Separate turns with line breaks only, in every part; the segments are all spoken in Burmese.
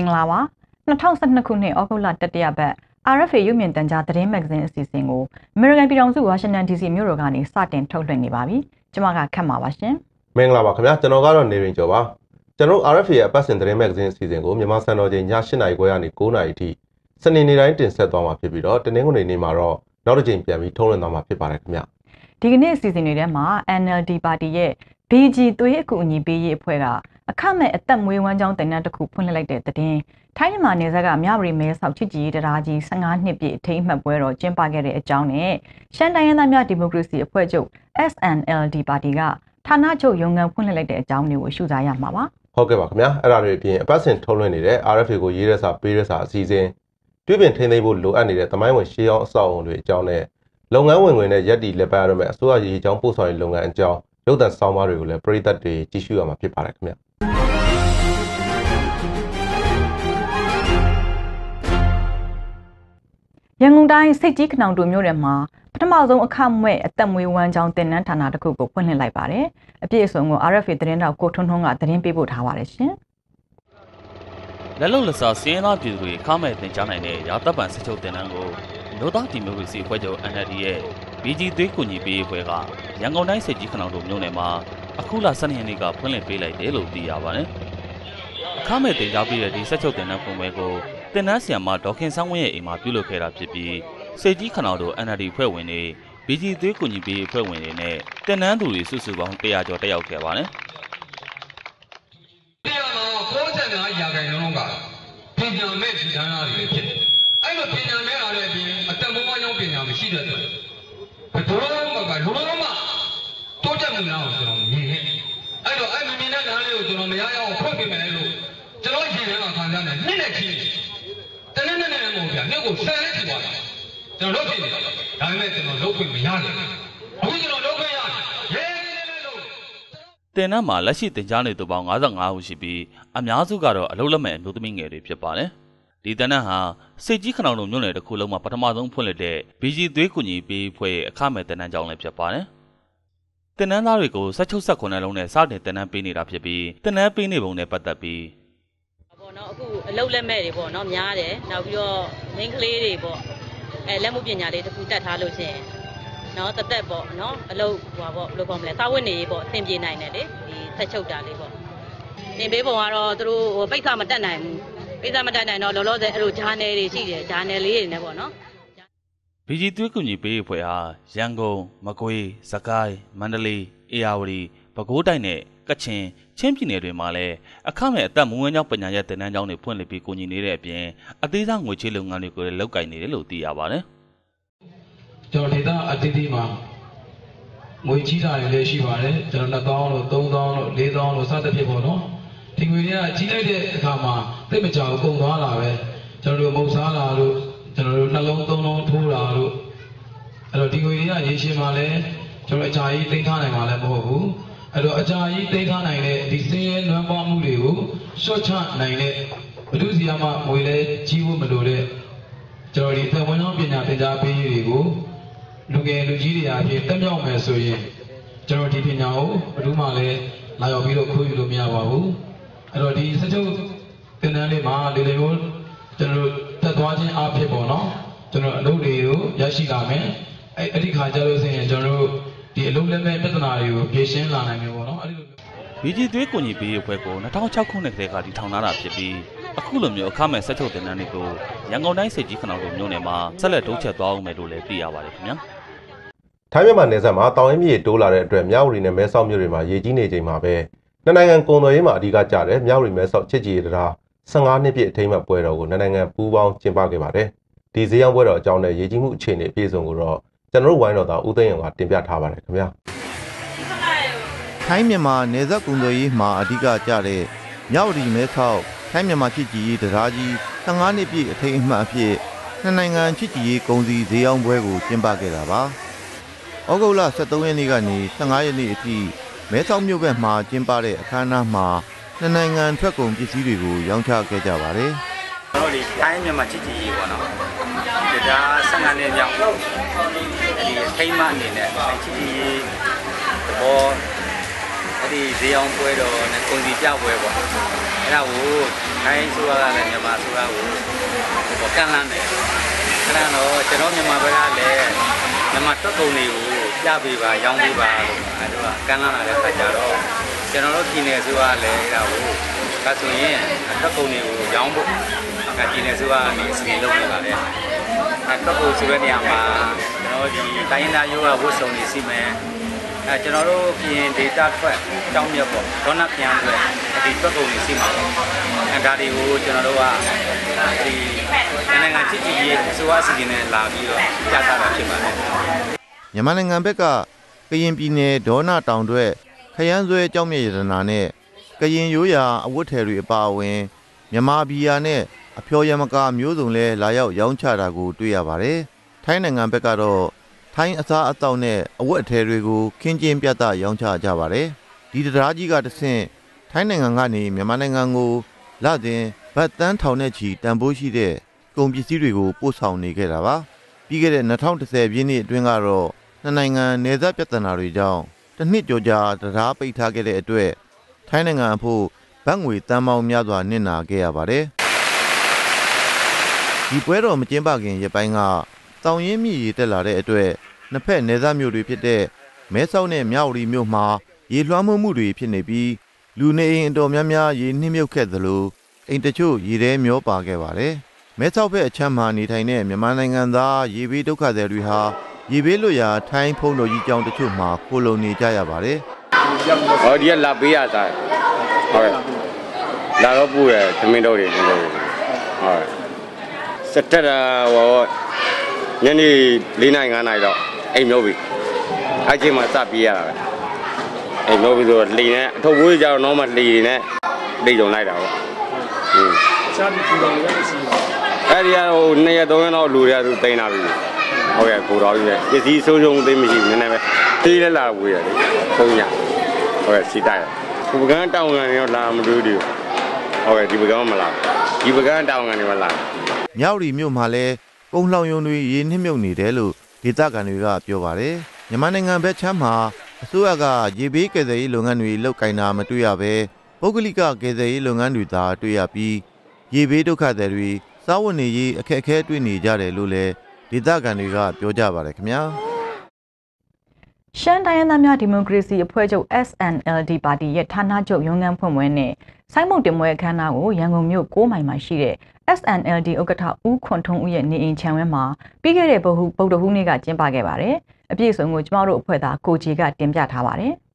င်္ဂလာပါ2012ခုနှစ်ဩဂုတ်လတတိယပတ် RFA ရုပ်မြင်သံကြားသတင်းမဂ္ဂဇင်းအစီအစဉ်ကို American ပြည်ထောင်စုဝါရှင်တန် DC မြို့တော်ကနေစတင်ထုတ်လွှင့်နေပါပြီကျွန်မကခတ်မှာပါရှင်
မင်္ဂလာပါခင်ဗျာကျွန်တော်ကတော့နေရင်ကျော်ပါကျွန်တော် RFA ရဲ့အပတ်စဉ်သတင်းမဂ္ဂဇင်းအစီအစဉ်ကိုမြန်မာစံတော်ချိန်ည8:00နာရီခွဲကနေ9:00နာရီထိစနေနေ့တိုင်းတင်ဆက်သွားမှာဖြစ်ပြီးတော့တနင်္ဂနွေနေ့မှာတော့နောက်တစ်ချိန်ပြန်ပြီးထုတ်လွှင့်သွားမှာဖြစ်ပါတယ်ခင်ဗျ
ဒီကနေ့အစီအစဉ်တွေထဲမှာ NLD ပါတီရဲ့ BG သွေးအကူအညီပေးရေးအဖွဲ့က အခမဲ့အသက်မွေးဝမ်းကြောင်းတင်နန်းတစ်ခုဖွင့်လှစ်လိုက်တဲ့တဲ့ထိုင်းမြန်မာနယ်စပ်ကမြဝတီမဲဆောက်ချစ်ကြည်ရေးတရားကြီး15နှစ်ပြည့်အထိမ်းအမှတ်ပွဲတော်ကျင်းပခဲ့တဲ့အကြောင်းနဲ့ရှမ်းတိုင်းရင်းသားများဒီမိုကရေစီအဖွဲ့ချုပ် SNLD ပါတီကဌာနချုပ်ရုံးခန်းဖွင့်လှစ်လိုက်တဲ့အကြောင်းတွေကိုရှုစားရမှာပါ
ဟုတ်ကဲ့ပါခင်ဗျာအဲ့ဒါတွေအပြင်အပတ်စဉ်ထုတ်လွှင့်နေတဲ့ RFA ကိုရေးရစာပေးရစာအစီအစဉ်တွင်းပင်ထိန်းသိမ်းဖို့လိုအပ်နေတဲ့သမိုင်းဝင်ရှေးအောင်အဆောက်အုံတွေအကြောင်းနဲ့လုပ်ငန်းဝင်ဝင်နဲ့ရက်တီလက်ပတ်ရမယ့်အစိုးရရေးအကြောင်းပို့ဆောင်ရေးလုပ်ငန်းအကြောင်းရုပ်သံဆောင်းပါးတွေကိုလည်းပရိသတ်တွေကြည့်ရှုရမှာဖြစ်ပါတယ်ခင်ဗျာ
ရန်ကုန်တိုင်းစိတ်ကြီးခနောင်တူမြို့နယ်မှာပထမဆုံးအခမဲ့အသက်မွေးဝမ်းကြောင်းတင်နန်းဌာနတစ်ခုကိုဖွင့်လှစ်လိုက်ပါတယ်။အပြည့်အစုံကို RFA သတင်းတောက်ကိုထွန်းထွန်းကသတင်းပေးပို့ထားပါတယ်ရှင်။
လက်လုံလက်စားစင်းသားပြည်သူတွေအခမဲ့တင်ကြားနိုင်တဲ့ရာတပ်ပံစစ်ချုပ်တင်နန်းကိုမြို့သားဒီမိုကရေစီအဖွဲ့ချုပ် NLD ရဲ့ BG သွေးကူညီပေးအဖွဲ့ကရန်ကုန်တိုင်းစိတ်ကြီးခနောင်တူမြို့နယ်မှာအခုလ12ရက်နေ့ကဖွင့်လှစ်ပေးလိုက်တယ်လို့သိရပါတယ်။အခမဲ့တင်ကြားပေးတဲ့ဒီစစ်ချုပ်တင်နန်းပုံပွဲကို တင်နန်းဆီယမဒေါခင်ဆောင်ဝင်းရဲ့အိမ်မှာပြုလုပ်ခဲ့တာဖြစ်ပြီးစေကြီးခနောင်တို့ NLD ဖွဲ့ဝင်တွေဘီဂျီသွေးကူညီပေးဖွဲ့ဝင်တွေနဲ့တင်နန်းသူတွေစုစုပေါင်း100ကျော်တက်ရောက်ခဲ့ပါတယ်။
တရားမှာ95ရာခိုင်နှုန်းကပညာမဲ့ဒီဌာနတွေဖြစ်တယ်။အဲ့လိုပညာမဲ့အားလည်းအပြင်အတ္တမမကြောင့်ပညာမရှိတဲ့အတွက်ဘယ်တော့မှကလုံးဝတိုးတက်မှုလားကိုကျွန်တော်မြင်နေ။အဲ့တော့အဲ့မမြင်တဲ့လမ်းလေးကိုကျွန်တော်မရရအောင်ဖွင့်ပြမယ်လို့ကျွန်တော်ရှင်ထဲမှာခံစားနေနှစ်နဲ့ချီ တနေ့နဲ့နဲ့မဟုတ်ဗျာနေ့ကိုဆယ်နဲ့ချီသွားတာကျွန်တော်လုပ်ဖြစ်နေတာဒါပေမဲ့ကျွန်တော်လုပ်ခွင့်မရဘူးအခုကျွန်တော်လုပ်ခွင့်ရတယ်ရဲရဲလို့
တင်နန်းမှာလက်ရှိတင်ကြားနေသူပေါင်း55ဦးရှိပြီးအများစုကတော့အလုပ်လက်မဲ့အမျိုးသမီးငယ်တွေဖြစ်ပါတယ်ဒီတနန်းဟာစိတ်ကြီးခနောင်တို့မြို့နယ်တစ်ခုလုံးမှာပထမဆုံးဖွင့်လှစ်တဲ့ BG သွေးကူညီပေးဖွဲ့အခမဲ့တနန်းကြောင်းလည်းဖြစ်ပါတယ်တင်နန်းသားတွေကိုဆက်ချုပ်ဆက်ခွန်နှလုံးနဲ့စတင်တင်နန်းပေးနေတာဖြစ်ပြီးတင်နန်းပေးနေပုံနဲ့ပတ်သက်ပြီး
ပေါ့ နော်အခုအလုတ်လက်မဲ့တွေပေါ့နော်များတယ်နောက်ပြီးတော့မိန်းကလေးတွေပေါ့အဲလက်မှုပညာလေးတစ်ခုတက်ထားလို့ချင်းနော်တသက်ပေါ့နော်အလုတ်ဟိုပါပေါ့ဘယ်လိုခေါ်မလဲစာဝတ်နေရေးပေါ့အဆင်ပြေနိုင်တယ်လေဒီဆက်ချုပ်တာလေးပေါ့တင်ပေးပုံကတော့သူတို့ဟိုပိတ်စာမတက်နိုင်ဘူးပိတ်စာမတက်နိုင်တော့လောလောဆယ်အဲ့လိုဂျာနယ်တွေရှိတယ်ဂျာနယ်လေးတွေနဲ့ပေါ့နော်
ဘီဂျီသွေးကူညီပေးအဖွဲ့ဟာရန်ကုန်မကွေးစကိုင်းမန္တလေးအေရဝတီပဲခူးတိုင်းနဲ့ ကချင်ချင်းပြည်နယ်တွေမှာလည်းအခမဲ့အသက်မွေးဝမ်းကြောင်းပညာရပ်သင်တန်းကျောင်းတွေဖွင့်လှစ်ပြီးကူညီနေတဲ့အပြင်အသေးစားငွေချေးလုပ်ငန်းတွေကိုလည်းလုပ်ကိုင်နေတယ်လို့သိရပါတယ်။
ကျွန်တော်ဒေသအသီးသီးမှာငွေချီးတာတွေလည်းရှိပါတယ်။ကျွန်တော်2000လို့3000လို့4000လို့စသဖြင့်ပေါ့နော်။ဒီငွေတွေကကြီးလိုက်တဲ့အခါမှာသိမကြောက်ကုန်သွားလာပဲ။ကျွန်တော်တို့မုတ်စားလာလို့ကျွန်တော်တို့နှလုံးသုံးလုံးထိုးလာလို့အဲ့တော့ဒီငွေတွေကရေရှည်မှာလည်းကျွန်တော်အကြာကြီးသိမ်းထားနိုင်မှာလည်းမဟုတ်ဘူး။ အဲ့တော့အကြာကြီးသိထားနိုင်တဲ့ဒီစင်းရဲနွမ်းပွားမှုတွေကိုရှော့ချနိုင်တဲ့ဘုဒ္ဓစီယာမငွေလဲကြီးဖို့မလိုတဲ့ကျွန်တော်ဒီသက်ဝင်သောပညာသင်ကြားပေးရေးတွေကိုလူငယ်လူကြီးတွေအဖြစ်တက်မြောက်မယ်ဆိုရင်ကျွန်တော်ဒီပညာကိုဘယ်သူမှလည်းလာရောက်ပြီးတော့ခိုးယူလို့မရပါဘူးအဲ့တော့ဒီစကြုပ်သင်တန်းလေးမှာလေလေကိုကျွန်တော်တက်သွားခြင်းအဖြစ်ပေါ့နော်ကျွန်တော်အလုပ်တွေကိုရရှိလာမယ်အဲ့အဲ့ဒီခါကျလို့ဆိုရင်ကျွန်တော်တို့ ဒီအလုံးလက်မဲ့ပြဿနာတွေကိုဖြေရှင်းလာနိုင်မျိုးပေါ့နော်အဲ့ဒီလို
ဘီဂျီသွေးကိုညီပေးအဖွဲ့ကို2006ခုနှစ်ကတည်းကတည်ထောင်လာတာဖြစ်ပြီးအခုလိုမျိုးအခမဲ့ဆက်ချုပ်တင်နန်းတွေကိုရန်ကုန်တိုင်းစစ်ကြီးခနောင်တို့မြို့နယ်မှာဆက်လက်တိုးချက်သွားအောင်မယ်လို့လည်းသိရပါတယ်ခင်ဗျာ
ထိုင်းမြန်မာနယ်စပ်မှာတောင်ရင်းမြေတိုးလာတဲ့အတွက်မြောက်ရီနဲ့မဲဆောက်မြို့တွေမှာရေကြီးနေချိန်မှာပဲနှစ်နိုင်ငံကုန်သွယ်ရေးမှာအဓိကကျတဲ့မြောက်ရီမဲဆောက်ချစ်ကြည်ရေးတရား15နှစ်ပြည့်အထိမ်းအမှတ်ပွဲတော်ကိုနှစ်နိုင်ငံပူးပေါင်းကျင်းပခဲ့ပါတယ်ဒီဈေးရောင်းပွဲတော်အကြောင်းနဲ့ရေကြီးမှုအခြေအနေအပြည့်အစုံကိုတော့ ကျွန်တော်တို့ဝိုင်းတော်သားဦးသိန်းအောင်ကတင်ပြထားပါတယ်ခင်ဗျာ
ထိုင်းမြန်မာနယ်စပ်ကုန်သွယ်ရေးမှာအဓိကကျတဲ့မြောက်ရီမဲဆောက်ထိုင်းမြန်မာချစ်ကြည်ရေးတရားကြီး15နှစ်ပြည့်အထိမ်းအမှတ်အဖြစ်နှစ်နိုင်ငံချစ်ကြည်ရေးကုန်စည်ဈေးရောင်းပွဲကိုကျင်းပခဲ့တာပါ။ဩဂုတ်လ23ရက်နေ့ကနေ15ရက်နေ့အထိမဲဆောက်မြို့ဘက်မှာကျင်းပတဲ့အခမ်းအနားမှာနှစ်နိုင်ငံထွက်ကုန်ပစ္စည်းတွေကိုရောင်းချခဲ့ကြပါတယ်။
ကျွန်တော်ဒီထိုင်းမြန်မာချစ်ကြည်ရေးပေါ့နော်။ဒါ15နှစ်မြောက်ဒီ ထိမ့်မအနေနဲ့ချီချီဘောအဲ့ဒီဈေးအောင်ပွဲတော်နဲ့ကုန်စီပြပွဲပေါ့အဲ့ဒါကိုခိုင်းဆိုရတာလည်းမြန်မာဆိုရကိုဟိုကန့်လန့်တယ်အဲ့ဒါတော့ကျွန်တော်မြန်မာဘက်ကလည်းမြန်မာတက်ကုန်တွေကိုပြပေးပါရောင်းပေးပါလို့အဲ့ဒါကန့်လန့်လာတဲ့ခါကျတော့ကျွန်တော်တို့ပြည်နယ်ဆိုရလည်းအဲ့ဒါကိုဒါဆိုရင်တက်ကုန်တွေကိုရောင်းဖို့ကပြည်နယ်ဆိုရကနေအစီအလုပ်နေပါတယ်အဲ့တ က်ကုန်ဆိုတဲ့နေရာမှာကျွန်တော်ဒီတိုင်းရင်းသားရိုးကဝတ်စုံတွေစီမံအဲကျွန်တော်တို့ပြင် data ထွက်အကြောင်းမြတ်ပေါ့ဒေါနပြန်အတွက်ဒီတွက်ကုန်တွေစီမှာပေါ့အဲဒါတွေကိုကျွန်တော်တို့ကဒီနိုင်ငံချစ်ကြည်ရေးအစိုးရစီစဉ်နဲ့လာပြီးတော့ကြားတာဖြစ်ပါတယ်
မြန်မာနိုင်ငံဘက်ကကရင်ပြည်နယ်ဒေါနာတောင်တွဲခရမ်းဆွဲကြောင်းမြေရတနာနဲ့ကရင်ရိုးရာအဝတ်ထည်တွေအပါအဝင်မြန်မာဘီယာနဲ့ အဖျော်ယမကာမျိုးစုံလဲလာရောက်ရောင်းချတာကိုတွေ့ရပါတယ်။ထိုင်းနိုင်ငံဘက်ကတော့ထိုင်းအစားအသောက်နဲ့အဝတ်အထည်တွေကိုခင်းကျင်းပြသရောင်းချကြပါတယ်။ဒီတရားကြီးကတဆင့်ထိုင်းနိုင်ငံကနေမြန်မာနိုင်ငံကိုလစဉ်ဗတ်တန်းထောင်နဲ့ချီတန်ဖိုးရှိတဲ့ကုန်ပစ္စည်းတွေကိုပို့ဆောင်နေခဲ့တာပါ။ပြီးခဲ့တဲ့2010ပြည့်နှစ်အတွင်းကတော့နှစ်နိုင်ငံနယ်စပ်ပြဿနာတွေကြောင့်တစ်နှစ်ကျော်ကြာတရားပိတ်ထားခဲ့တဲ့အတွက်ထိုင်းနိုင်ငံအဖို့ဗတ်ငွေတန်ပေါင်းများစွာနစ်နာခဲ့ရပါတယ်။ ဒီပွဲတော်မကျင်းပခင်ရပိုင်းကတောင်ရင်မြည်ရတက်လာတဲ့အတွက်နှစ်ဖက်နယ်စပ်မြို့တွေဖြစ်တဲ့မဲဆောက်နဲ့မြဝတီမြို့မှာရေလွှမ်းမိုးမှုတွေဖြစ်နေပြီးလူနေအိမ်အတော်များများရေနှိမ့်မြုပ်ခဲ့သလိုအိမ်တချို့ရေထဲမျောပါခဲ့ပါတယ်။မဲဆောက်ဘက်အချမ်းမှာနေထိုင်တဲ့မြန်မာနိုင်ငံသားရေဘေးဒုက္ခသည်တွေဟာရေဘေးလွတ်ရာထိုင်းဖုံတော်ကြီးကျောင်းတချို့မှာခိုလုံနေကြရပါတယ်။
ဟောဒီကလာပေးရစားဟုတ်ကဲ့လာတော့ပူရသမင်းတော့တွေနေတော့ဟုတ် စက်တက်တာဟောညနေ၄နိုင်၅နိုင်တော့အိမ်မျိုးပြီအဲ့ချိန်မှာစပြေးရတာပဲအိမ်မျိုးပြီဆိုတော့လှိနေအထုပ်ဝေးကြတော့တော့မှလှိနေလိတ်ကြုံလိုက်တာပေါ့อืม
ချားပြီးပူတော်လည်းမရှိဘူး
အဲ့ဒီကဟိုနှစ်ရက်သုံးရက်တော့လူတွေကသူတိန်လာပြီဟုတ်ကဲ့ကိုတော်ကြီးပဲပစ္စည်းဆုံးရှုံးသိမ်းမရှိဘူးနည်းနည်းပဲတေးလဲလာဝေးရတယ်ဖုံးညဟုတ်ကဲ့စီတိုက်ရဒီပကန်းတောင်းကန်ရောလာမတွေ့ဘူးဟုတ်ကဲ့ဒီပကန်းမလာ ဒီပကန်းတောင်းကန်တွေမလာ
မြောက်ရီမြို့မှာလည်းကုန်းလောင်ယုံတွေရေနှိမ့်မြုပ်နေတယ်လို့ဒေသခံတွေကပြောပါတယ်မြန်မာနိုင်ငံဘက်ချမ်းမှာအစိုးရကရေဘေးကယ်ဆယ်ရေးလုပ်ငန်းတွေလုပ်ကင်တာမတွေ့ရဘဲပုဂ္ဂလိကကယ်ဆယ်ရေးလုပ်ငန်းတွေသာတွေ့ရပြီးရေဘေးဒုက္ခသည်တွေစားဝတ်နေရေးအခက်အခဲတွေ့နေကြတယ်လို့လည်းဒေသခံတွေကပြောကြပါတယ်ခင်ဗျာ
ရှမ်းတိုင်းရင်းသားများဒီမိုကရေစီအဖွဲ့ချုပ် SNLD ပါတီရဲ့ဌာနချုပ်ရုံးခန်းဖွင့်ပွဲနဲ့ဆိုင်းမုံတင်ပွဲအခမ်းအနားကိုရန်ကုန်မြို့6မိုင်မှာရှိတဲ့ SNLD ဥက္ကဋ္ဌဦးခွန်ထုံးဦးရဲ့နေအိမ်ခြံဝင်းမှာပြီးခဲ့တဲ့ဗဟုဗုဒ္ဓဟူးနေ့ကကျင်းပခဲ့ပါတယ်။အပြည့်အစုံကိုကျမတို့အဖွဲ့သားကိုကြီးကတင်ပြထားပါတယ်။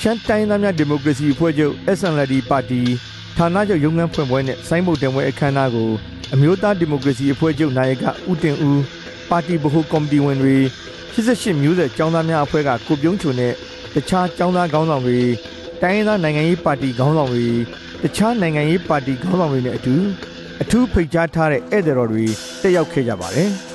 ရှမ်းတိုင်းသားများဒီမိုကရေစီအဖွဲ့ချုပ် SNLD ပါတီ ဌာနချုပ်ရုံးခန်းဖွင့်ပွဲနဲ့ဆိုင်းဘုတ်တင်ပွဲအခမ်းအနားကိုအမျိုးသားဒီမိုကရေစီအဖွဲ့ချုပ်နာယကဦးတင်ဦးပါတီဗဟိုကော်မတီဝင်တွေ88မျိုးဆက်ចောင်းသားများအဖွဲ့ကကိုပြုံးချုံနဲ့တခြားចောင်းသားခေါင်းဆောင်တွေတိုင်းရင်းသားနိုင်ငံရေးပါတီခေါင်းဆောင်တွေတခြားနိုင်ငံရေးပါတီခေါင်းဆောင်တွေနဲ့အတူအထူးဖိတ်ကြားထားတဲ့ဧည့်သည်တော်တွေတက်ရောက်ခဲ့ကြပါတယ်။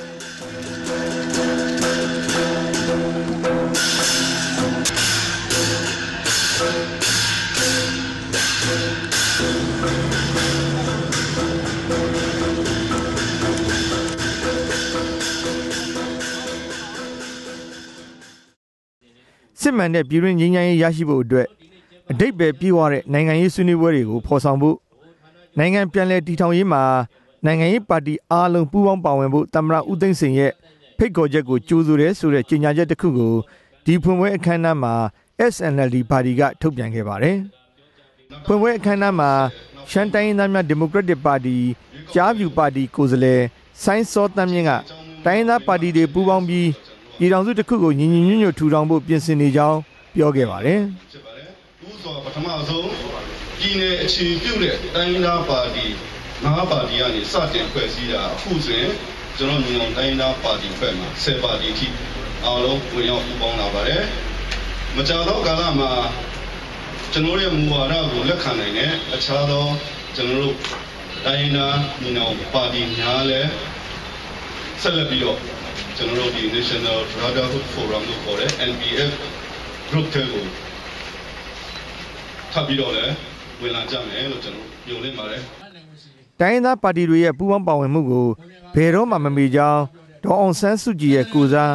န်တဲ့ပြည်တွင်းငြိမ်းချမ်းရေးရရှိဖို့အတွက်အတိတ်ပဲပြေးသွားတဲ့နိုင်ငံရေးဆွေးနွေးပွဲတွေကိုဖော်ဆောင်ဖို့နိုင်ငံပြန်လည်တည်ထောင်ရေးမှာနိုင်ငံရေးပါတီအားလုံးပူးပေါင်းပါဝင်ဖို့တမရဦးသိန်းစိန်ရဲ့ဖိတ်ခေါ်ချက်ကိုကြိုးဆိုတယ်ဆိုတဲ့ကြေညာချက်တစ်ခုကိုဒီဖွင့်ပွဲအခမ်းအနားမှာ SNLD ပါတီကထုတ်ပြန်ခဲ့ပါတယ်။ဖွင့်ပွဲအခမ်းအနားမှာရှမ်းတိုင်းရင်းသားများဒီမိုကရက်တစ်ပါတီကြားဖြူပါတီကိုယ်စားလှယ်ဆိုင်းစောတမ်းမြင့်ကတိုင်းရင်းသားပါတီတွေပူးပေါင်းပြီး ပြည်ထောင်စုတစ်ခုကိုညီညီညွတ်ညွတ်ထူထောင်ဖို့ပြင်ဆင်နေကြောင်းပြောခဲ့ပါတယ်
ဖြစ်ပါတယ်။ဥစွာပထမဆုံးပြည်내အခြေပြုတဲ့တိုင်းရင်းသားပါတီငါးပါတီကနေစတင်ဖွဲ့စည်းတာအခုဆိုရင်ကျွန်တော်ညီအောင်တိုင်းရင်းသားပါတီဖွဲ့မှာ10ပါတီထိအားလုံးဝင်ရောက်ပူးပေါင်းလာပါတယ်။မကြာတော့ကာလမှာကျွန်တော်ရဲ့မူဝါဒကိုလက်ခံနိုင်တဲ့အခြားသောကျွန်တော်တို့တိုင်းရင်းသားညီနောင်ပါတီများလည်းဆက်လက်ပြီးတော့ ကျွန်တော်တို့ဒီ National Brotherhood Forum လို့ခေါ်တဲ့ NBF group တွေကိုထပ်ပြီးတော့လည်းဝင်လာကြမယ်လို့ကျွန်တော်ညွှန်လင့်ပါတယ်
တိုင်းရင်းသားပါတီတွေရဲ့ပူးပေါင်းပါဝင်မှုကိုဘယ်တော့မှမမေ့ကြောင်းဒေါ်အောင်ဆန်းစုကြည်ရဲ့ကိုစား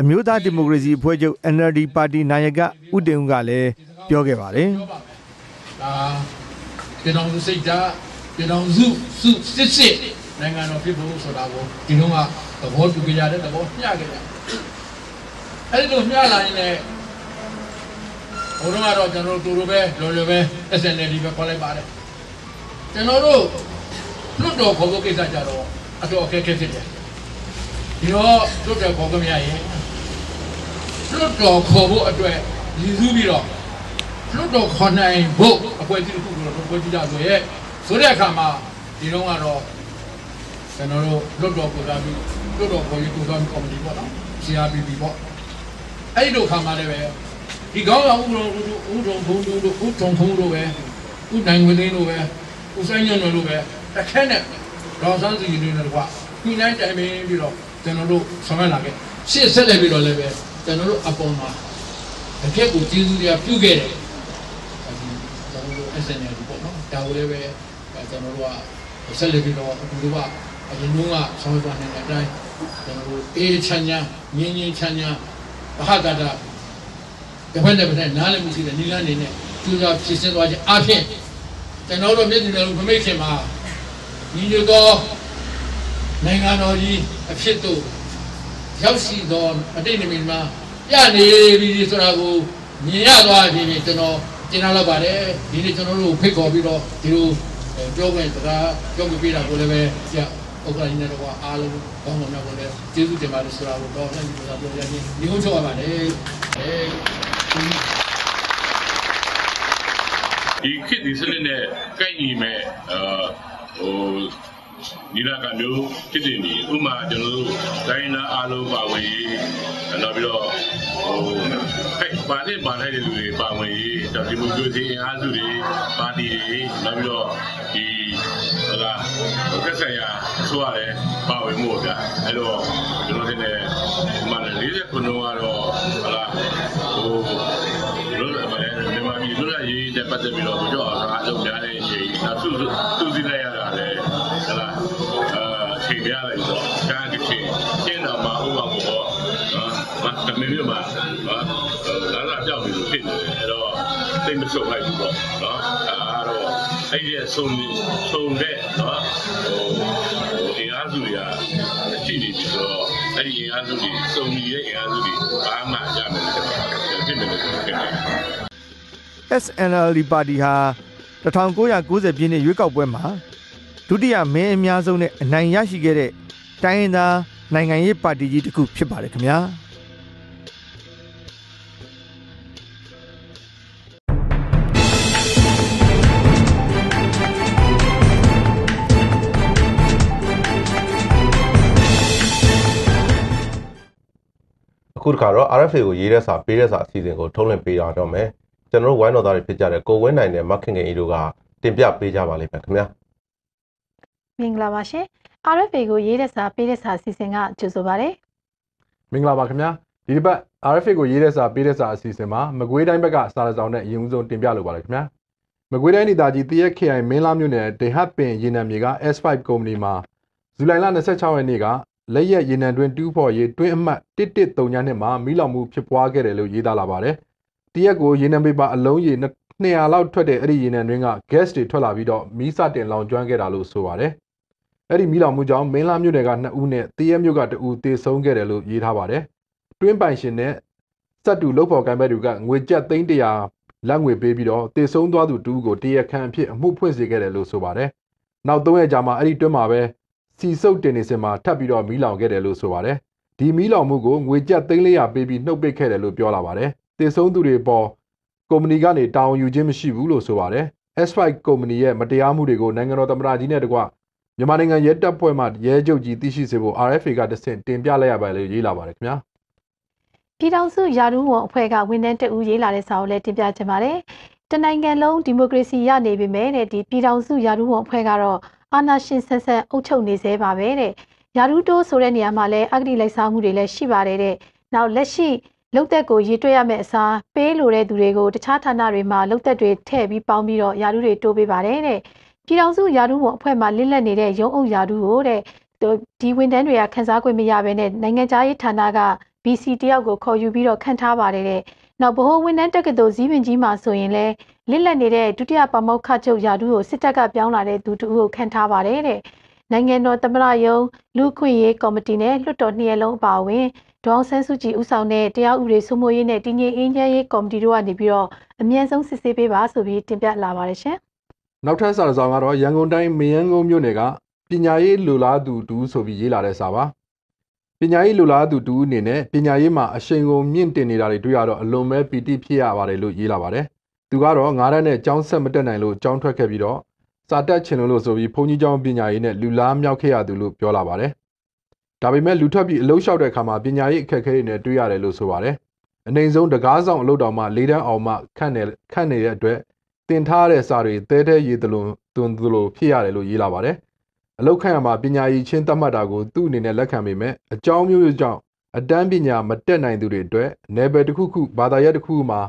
အမျိုးသားဒီမိုကရေစီအဖွဲ့ချုပ် NLD ပါတီနာယကဦးတင်ဦးကလည်းပြောခဲ့ပါတယ်။
ဒါပြည်တော်စုစိတ်ဓာတ်ပြည်တော်စုစုစစ်စစ်နိုင်ငံတော်ဖြစ်ဖို့ဆိုတာကိုဒီတော့က သဘောတူကြရတဲ့သဘောမျှခဲ့ကြအဲ့ဒီလိုမျှလာရင်လည်းဘုရားကတော့ကျွန်တော်တို့တူတူပဲလောလောပဲ SNLD ပဲခေါ်လိုက်ပါတယ်ကျွန်တော်တို့လွတ်တော်ခေါ်ဖို့ကိစ္စကြတော့အတော့အခက်အခဲဖြစ်တယ်ဒီတော့လွတ်တော်ခေါ်ကြမရရင်လွတ်တော်ခေါ်ဖို့အတွက်ရည်စူးပြီးတော့လွတ်တော်ခေါ်နိုင်ဖို့အဖွဲ့အစည်းတစ်ခုကတော့ဖွဲ့ကြည့်ကြဆိုရဲဆိုတဲ့အခါမှာဒီတော့ကတော့ ကျွန်တော်တို့လွတ်တော်ကိုလာပြီးလွတ်တော်ကိုယူသွားပြီးကော်မတီပေါ့နော် CRPP ပေါ့အဲ့ဒီလိုခါမှလည်းပဲဒီကောင်းကဥတော်ဥတော်ဘုံတို့ဥထုံဖုံးတို့ပဲဥနိုင်ဝင်သိန်းတို့ပဲဥဆိုင်ညွန့်တို့ပဲတစ်ခက်နဲ့ဒေါ်စန်းစီတွေနဲ့ကွာဒီနိုင်တိုင်ပင်ပြီးတော့ကျွန်တော်တို့ဆောင်ရလာခဲ့ရှေ့ဆက်လက်ပြီးတော့လည်းပဲကျွန်တော်တို့အပေါ်မှာတကယ့်ကိုကျေးဇူးတရားပြုခဲ့တယ်ကျွန်တော်တို့ SNL ပေါ့နော်ဒါကိုလည်းပဲကျွန်တော်တို့ကဆက်လက်ပြီးတော့အခုတို့က အရင်ကဆောင်းသွားနေတဲ့အတိုင်းကျွန်တော်တို့အေးချမ်းချမ်းငင်းငင်းချမ်းချမ်းဘာဟာကတာတစ်ဖက်နဲ့တစ်ဖက်နားလည်းမရှိတဲ့နီလန်းနေနဲ့ကျူစာဖြစ်စင်းသွားခြင်းအဖြစ်ကျွန်တော်တို့မြစ်တင်တော်ဖမိတ်ခင်မှာညီညွတ်သောနိုင်ငံတော်ကြီးအဖြစ်တို့ရောက်ရှိသောအတိတ်နိမိတ်မှာပြနေပြီဆိုတာကိုမြင်ရသွားပြီကျွန်တော်ကျင်းလာတော့ပါတယ်ဒီနေ့ကျွန်တော်တို့ဖိတ်ခေါ်ပြီးတော့ဒီလိုပြောခွင့်စကားပြောပြပေးတာကိုလည်းပဲကြာ ဥက္ကဋ္ဌကြီးနဲ့တော့အားလုံးကောင်းကောင်းများကိုလည်းကျေးဇူးတင်ပါတယ်ဆိုတာကိုတော့လည်းပြောပြရခြင်းဒီဟုတ်ချောပါပါတယ်အဲ
ဒီခေတ်ဒီစနစ်နဲ့ကိုက်ညီမဲ့အာဟိုဒီလာကမျိုးဖြစ်နေပြီဥမာကျွန်တော်တို့တိုင်းနာအားလုံးပါဝင်ရေးနောက်ပြီးတော့ဟိုဖိုက်ပါနဲ့ပါလိုက်တဲ့လူတွေပါဝင်ရေးတော့ဒီမိုကရေစီအင်အားစုတွေပါတီတွေနောက်ပြီးတော့ဒီ ဟလာဟိုကက်ဆရာဆိုရတယ်ပါဝင်မှုဗျအဲ့တော့ကျွန်တော်တင်နေဒီမှာ40ခုလုံးကတော့ဟလာဟိုလို့လည်းမြန်မာပြည်လူရရေးတဲ့ပတ်သက်ပြီးတော့ကြောက်အောင်အလုပ်များတဲ့အချိန်နောက်သူသူစီလိုက်ရတာလေဟလာအာချိန်ပြလိုက်တော့ကားတစ်ချိန်ကျင်းတော်မှာဥပမာပေါ့နော်မတမင်းမြို့မှာနော်လာလာကြောက်နေလို့ဖြစ်နေတယ်အဲ့တော့သိမဆုပ်လိုက်ဘူးပေါ့နော်အဲ့ တော့အဲ့ဒီဆုံဆုံတဲ့နော်ဟိုအင်အားစုတွေကရှိနေပြီဆိုတော့အဲ့ဒီအင်အားစုတွေစုံညီတဲ့အင်အားစုတွေဘာမှရမယ်ဖြစ်မယ်လို့ဖြစ်တယ်
SNLD ပါတီဟာ1990ပြည့်နှစ်ရွေးကောက်ပွဲမှာဒုတိယမဲအများဆုံးနဲ့အနိုင်ရရှိခဲ့တဲ့တိုင်းရင်းသားနိုင်ငံရေးပါတီကြီးတစ်ခုဖြစ်ပါတယ်ခင်ဗျာ။
အခုတစ်ခါတော့ RFA ကိုရေးတဲ့စာပေးတဲ့စာအစီအစဉ်ကိုထုတ်လွှင့်ပေးရတော့မယ်ကျွန်တော်တို့ဝိုင်းတော်သားတွေဖြစ်ကြတဲ့ကိုဝင်းနိုင်နဲ့မခင်ခင်အေးတို့ကတင်ပြပေးကြပါလိမ့်မယ်ခင်ဗျာ
မင်္ဂလာပါရှင် RFA ကိုရေးတဲ့စာပေးတဲ့စာအစီအစဉ်ကကြိုဆိုပါရစေ
မင်္ဂလာပါခင်ဗျာဒီတစ်ပတ် RFA ကိုရေးတဲ့စာပေးတဲ့စာအစီအစဉ်မှာမကွေးတိုင်းဘက်ကစာရဆောင်နဲ့အရင်ဦးဆုံးတင်ပြလိုပါတယ်ခင်ဗျာမကွေးတိုင်းဒေသကြီးတရက် KI မင်းလာမြို့နယ်ဒေဟတ်ပင်ရေနံမြေက S5 ကုမ္ပဏီမှာဇူလိုင်လ26ရက်နေ့က လက်ရက်ရေနံတွင်တူးဖော်ရေးတွင်းအမှတ်1139နှစ်မှာမိလောင်မှုဖြစ်ပွားခဲ့တယ်လို့ရေးသားလာပါတယ်တရက်ကိုရေနံပေပါအလုံးရေ200လောက်ထွက်တဲ့အဲ့ဒီရေနံတွင်းက gas တွေထွက်လာပြီးတော့မီးစတင်လောင်ကျွမ်းခဲ့တာလို့ဆိုပါတယ်အဲ့ဒီမီးလောင်မှုကြောင့်မင်းလာမြို့နယ်က2ဦးနဲ့တရက်မြို့က2ဦးသေဆုံးခဲ့တယ်လို့ရေးထားပါတယ်တွင်းပိုင်ရှင်နဲ့စက်တူလုတ်ဖော်ကိုင်ဘက်တွေကငွေကျပ်သိန်း100လက်ငွေပေးပြီးတော့တေဆုံးသွားသူတူကိုတရားခံအဖြစ်အမှုဖွင့်စေခဲ့တယ်လို့ဆိုပါတယ်။နောက်၃ရက်ကြာမှအဲ့ဒီတွင်းမှာပဲ စီစုပ်တင်နေစင်မှာထပ်ပြီးတော့မီးလောင်ခဲ့တယ်လို့ဆိုပါတယ်။ဒီမီးလောင်မှုကိုငွေကျပ်သိန်း400ပေးပြီးနှုတ်ပိတ်ခဲ့တယ်လို့ပြောလာပါတယ်။တေဆုံးသူတွေပေါ်ကုမ္ပဏီကနေတာဝန်ယူခြင်းမရှိဘူးလို့ဆိုပါတယ်။ S5 ကုမ္ပဏီရဲ့မတရားမှုတွေကိုနိုင်ငံတော်သမ္မတကြီးနဲ့တကွမြန်မာနိုင်ငံရဲတပ်ဖွဲ့မှရဲချုပ်ကြီးသိရှိစေဖို့ RFA ကတဆင့်တင်ပြလိုက်ရပါလေရေးလာပါတယ်ခင်ဗျာ။
ပြည်ထောင်စုယာဒူးဝန်အဖွဲ့ကဝန်ထမ်းတအူးရေးလာတဲ့စာကိုလည်းတင်ပြချင်ပါတယ်။တနိုင်ငံလုံးဒီမိုကရေစီရနေပြီမဲ့တဲ့ဒီပြည်ထောင်စုယာဒူးဝန်အဖွဲ့ကတော့ အာဏာရှင်ဆက်ဆက်အုပ်ချုပ်နေသေးပါပဲတဲ့။ယာဒူးတိုးဆိုတဲ့နေရာမှာလည်းအဂတိလိုက်စားမှုတွေလည်းရှိပါတယ်တဲ့။နောက်လက်ရှိလုတ်သက်ကိုရေးတွေ့ရမယ့်အစားပေးလိုတဲ့သူတွေကိုတခြားဌာနတွေမှာလုတ်သက်တွေထည့်ပြီးပေါင်းပြီးတော့ယာဒူးတွေတိုးပေးပါတယ်တဲ့။ပြည်ထောင်စုယာဒူးဝန်အဖွဲ့မှလစ်လက်နေတဲ့ရုံးအုပ်ယာဒူးကိုတဲ့ဒီဝန်ထမ်းတွေကခန်းစား권မရဘဲနဲ့နိုင်ငံသားရေးဌာနက BC တယောက်ကိုခေါ်ယူပြီးတော့ခန့်ထားပါတယ်တဲ့နောက်ဗဟိုဝန်ထမ်းတက္ကသိုလ်ဇီးပင်ကြီးမှာဆိုရင်လည်း လစ်လက်နေတဲ့ဒုတိယပမောက္ခချုပ်ယာဒူးကိုစစ်တပ်ကပြောင်းလာတဲ့သူတူကိုခန့်ထားပါတယ်တဲ့နိုင်ငံတော်သမ္မတရုံးလူခွင့်ရေးကော်မတီနဲ့လွှတ်တော်နှစ်ရပ်လုံးအပါအဝင်ဒေါအောင်ဆန်းစုကြည်ဦးဆောင်တဲ့တရားဥပဒေစိုးမိုးရေးနဲ့တည်ငြိမ်အေးချမ်းရေးကော်မတီတို့ကနေပြီးတော့အမြန်ဆုံးစစ်ဆေးပေးပါဆိုပြီးတင်ပြလာပါတယ်ရှင်။
နောက်ထပ်စာဆောင်ကတော့ရန်ကုန်တိုင်းမယန်းကုန်းမြို့နယ်ကပညာရေးလူလားသူတူဆိုပြီးရေးလာတဲ့စာပါ။ပညာရေးလူလားသူတူအနေနဲ့ပညာရေးမှာအရှိန်ကိုမြင့်တင်နေတာတွေတွေ့ရတော့အလွန်ပဲပီတိဖြစ်ရပါတယ်လို့ရေးလာပါတယ်။ သူကတော့ငါးရက်နဲ့ကျောင်းဆက်မတက်နိုင်လို့ကျောင်းထွက်ခဲ့ပြီးတော့စာတက်ချင်လို့ဆိုပြီးဘုန်းကြီးကျောင်းပညာရေးနဲ့လူလားမြောက်ခဲ့ရသူလို့ပြောလာပါတယ်။ဒါပေမဲ့လူထွက်ပြီးအလုံးလျှောက်တဲ့အခါမှာပညာရေးအခက်အခဲတွေနဲ့တွေ့ရတယ်လို့ဆိုပါတယ်။အနေဆုံးတကားဆောင်အလုပ်တော်မှလေးတန်းအောင်မှခန့်နေခန့်နေတဲ့အတွက်တင်ထားတဲ့စာတွေတဲတဲရေးသလိုတွန်သလိုဖြစ်ရတယ်လို့ရေးလာပါတယ်။အလောက်ခံရမှာပညာရေးချင်းသတ်မှတ်တာကိုသူ့အနေနဲ့လက်ခံပေမဲ့အကြောင်းမျိုးမျိုးကြောင့်အတန်းပညာမတက်နိုင်သူတွေအတွက်နယ်ပယ်တစ်ခုခုဘာသာရပ်တစ်ခုမှာ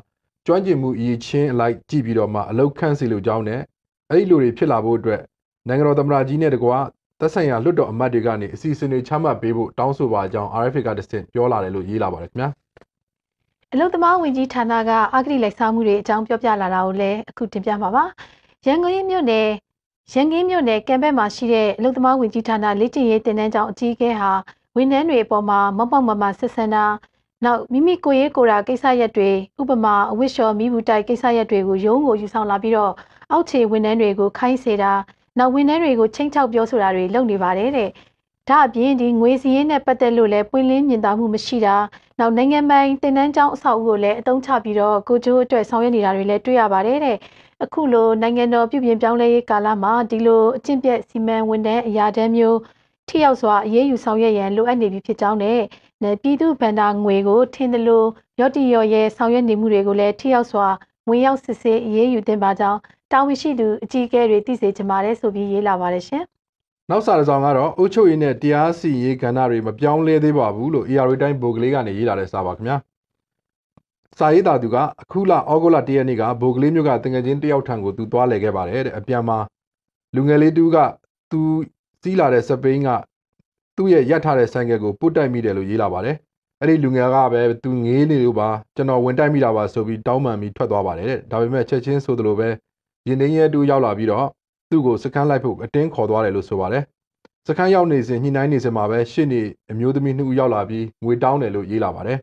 ကျွမ်းကျင်မှုအရေးချင်းအလိုက်ကြည့်ပြီးတော့မှအလောက်ခန့်စီလိုကြောင်းနဲ့အဲ့ဒီလိုတွေဖြစ်လာဖို့အတွက်နိုင်ငံတော်သမ္မတကြီးနဲ့တကွာသက်ဆိုင်ရာလွှတ်တော်အမတ်တွေကနေအစီအစဉ်တွေချမှတ်ပေးဖို့တောင်းဆိုပါကြောင်း RFA ကတဆင့်ပြောလာတယ်လို့ရေးလာပါတယ်ခင်ဗျာ
အလုသမားဝင်ကြီးဌာနကအဂတိလိုက်စားမှုတွေအကြောင်းပြောပြလာတာကိုလည်းအခုတင်ပြမှာပါရန်ကုန်မြို့နယ်ရန်ကင်းမြို့နယ်ကံဘက်မှာရှိတဲ့အလုသမားဝင်ကြီးဌာနလေ့ကျင့်ရေးတင်နန်းကျောင်းအကြီးအကဲဟာဝန်ထမ်းတွေအပေါ်မှာမပေါက်မမဆက်ဆံတာ နောက်မိမိကိုရေးကိုယ်တာကိစ္စရက်တွေဥပမာအဝိရှော်မိဘူးတိုက်ကိစ္စရက်တွေကိုရုံးကိုယူဆောင်လာပြီးတော့အောက်ခြေဝန်ထမ်းတွေကိုခိုင်းစေတာနောက်ဝန်ထမ်းတွေကိုချိန်ချောက်ပြောဆိုတာတွေလုပ်နေပါတယ်တဲ့ဒါအပြင်ဒီငွေစည်းရင်းနဲ့ပတ်သက်လို့လည်းပွင့်လင်းမြင်သာမှုမရှိတာနောက်နိုင်ငံပိုင်တင်နန်းကျောင်းအဆောက်အဦကိုလည်းအသုံးချပြီးတော့ကိုကျိုးအတွက်ဆောင်ရွက်နေတာတွေလည်းတွေ့ရပါတယ်တဲ့အခုလိုနိုင်ငံတော်ပြုပြင်ပြောင်းလဲရေးကာလမှာဒီလိုအကျင့်ပြတ်စီမံဝန်ထမ်းအရာတန်းမျိုးထိရောက်စွာအရေးယူဆောင်ရွက်ရန်လိုအပ်နေပြီဖြစ်ကြောင်းနဲ့ ပြည်သူ့ဗန္ဒာငွေကိုထင်သလိုရော့တီရော်ရဲ့ဆောင်ရွက်နေမှုတွေကိုလည်းထိရောက်စွာဝင်ရောက်စစ်ဆေးအရေးယူတင်ပါကြောင်းတာဝန်ရှိသူအကြီးအကဲတွေသိစေချင်ပါတယ်ဆိုပြီးရေးလာပါတယ်ရှင်။
နောက်စာတစ်စောင်ကတော့အုတ်ချုပ်ရေးနဲ့တရားစီရင်ကဏ္ဍတွေမပြောင်းလဲသေးပါဘူးလို့ AR တိုင်းဗိုလ်ကလေးကနေရေးလာတဲ့စာပါခင်ဗျာ။စာရေးသားသူကအခုလဩဂုတ်လ၁ရက်နေ့ကဗိုလ်ကလေးမျိုးကတငယ်ချင်းတယောက်ထံကိုသူသွားလဲခဲ့ပါတယ်တဲ့အပြန်မှာလူငယ်လေးတူကသူစီးလာတဲ့စပိန်က သူ့ရဲ့ရပ်ထားတဲ့ဆိုင်ကယ်ကိုပုတ်တိုက်မိတယ်လို့ရေးလာပါတယ်။အဲ့ဒီလူငယ်ကပဲသူငေးနေလို့ပါကျွန်တော်ဝင်တိုက်မိတာပါဆိုပြီးတောင်းပန်ပြီးထွက်သွားပါတယ်တဲ့။ဒါပေမဲ့ချက်ချင်းဆိုသလိုပဲရင်နှင်းရဲတူရောက်လာပြီးတော့သူ့ကိုစကန်းလိုက်ဖို့အတင်းခေါ်သွားတယ်လို့ဆိုပါတယ်။စကန်းရောက်နေစဉ်ညှိနှိုင်းနေစဉ်မှာပဲရှစ်နေအမျိုးသမီးနှစ်ဦးရောက်လာပြီးငွေတောင်းတယ်လို့ရေးလာပါတယ်